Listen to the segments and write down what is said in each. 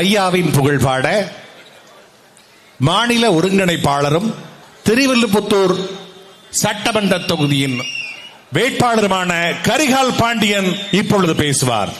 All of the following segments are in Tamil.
ஐயாவின் புகழ் பாட மாநில ஒருங்கிணைப்பாளரும் திருவில்லுபுத்தூர் சட்டமன்ற தொகுதியின் வேட்பாளருமான கரிகால் பாண்டியன் இப்பொழுது பேசுவார்.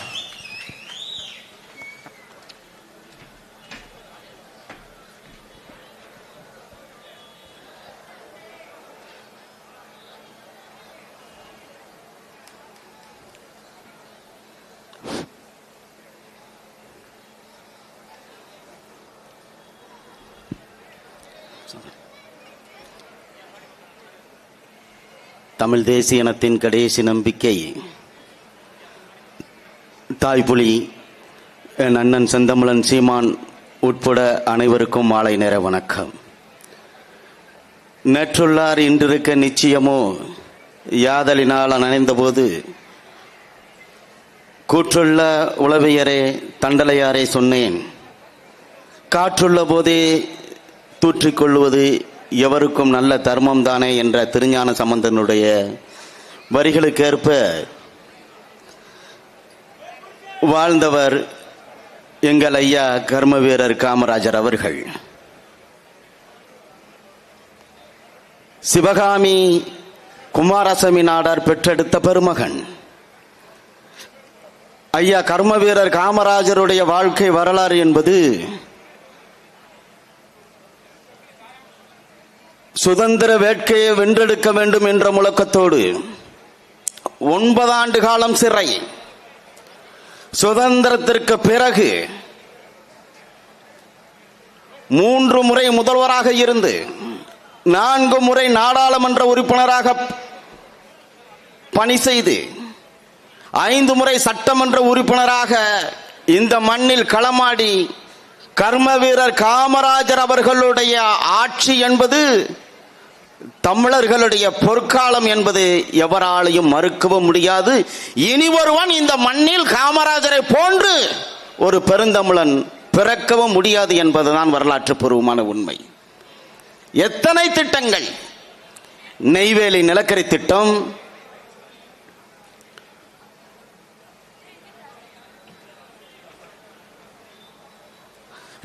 தமிழ் தேசிய இனத்தின் கடைசி நம்பிக்கை தாய்ப்புலி என் அண்ணன் செந்தமிழன் சீமான் உட்பட அனைவருக்கும் மாலை நேர வணக்கம். நேற்றுள்ளார் இன்றிருக்க நிச்சயமோ யாதலினால் நனைந்தபோது கூற்றுள்ள உளவியரே தண்டலையாரே சொன்னேன். காற்றுள்ள போதே தூற்றிக்கொள்வது எவருக்கும் நல்ல தர்மம் தானே என்ற திருஞான சம்பந்தனுடைய வரிகளுக்கேற்ப வாழ்ந்தவர் எங்கள் ஐயா கர்ம வீரர் காமராஜர் அவர்கள். சிவகாமி குமாரசாமி நாடார் பெற்றெடுத்த பெருமகன். ஐயா கர்ம வீரர் காமராஜருடைய வாழ்க்கை வரலாறு என்பது சுதந்திர வேட்கையை வென்றெடுக்க வேண்டும் என்ற முழக்கத்தோடு ஒன்பது ஆண்டு காலம் சிறை. சுதந்திரத்திற்கு பிறகு மூன்று முறை முதல்வராக இருந்து நான்கு முறை நாடாளுமன்ற உறுப்பினராக பணி செய்து ஐந்து முறை சட்டமன்ற உறுப்பினராக இந்த மண்ணில் களமாடி கர்ம வீரர் காமராஜர் அவர்களுடைய ஆட்சி என்பது தமிழர்களுடைய பொற்காலம் என்பது எவராலையும் மறுக்கவும் முடியாது. இனி ஒருவன் இந்த மண்ணில் காமராஜரை போன்று ஒரு பெருந்தமிழன் பிறக்கவும் முடியாது என்பதுதான் வரலாற்று பூர்வமான உண்மை. எத்தனை திட்டங்கள்? நெய்வேலி நிலக்கரி திட்டம்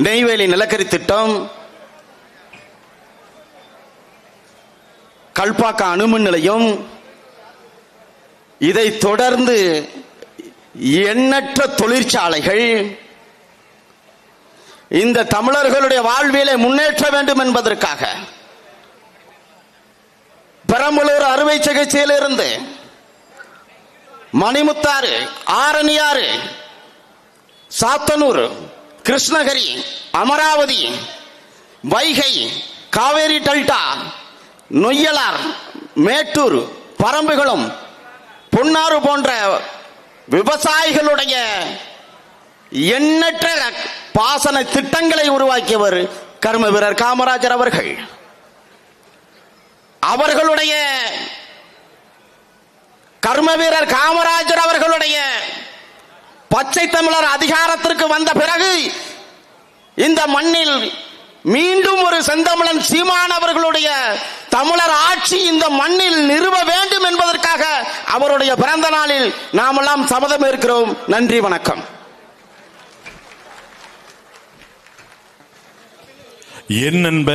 நெய்வேலி நிலக்கரி திட்டம் கல்பாக்கம் அணுமின் நிலையம். இதை தொடர்ந்து எண்ணற்ற தொழிற்சாலைகள் இந்த தமிழர்களுடைய வாழ்வியலை முன்னேற்ற வேண்டும் என்பதற்காக பெரம்பலூர் அறுவை சிகிச்சையிலிருந்து மணிமுத்தாறு ஆரணியாறு சாத்தனூர் கிருஷ்ணகிரி அமராவதி வைகை காவேரி டெல்டா நொய்யலார் மேட்டூர் பரம்புகளும் பொன்னாறு போன்ற விவசாயிகளுடைய எண்ணற்ற பாசன திட்டங்களை உருவாக்கியவர் கர்ம வீரர் காமராஜர் அவர்கள். அவர்களுடைய கர்ம வீரர் காமராஜர் அவர்களுடைய பச்சை தமிழர் அதிகாரத்திற்கு வந்த பிறகு இந்த மண்ணில் மீண்டும் ஒரு செந்தமிழன் சீமான் அவர்களுடைய தமிழர் ஆட்சி இந்த மண்ணில் நிறுவ வேண்டும் என்பதற்காக அவருடைய பிறந்த நாளில் நாமெல்லாம் சமதம் இருக்கிறோம் நன்றி வணக்கம். என் நண்ப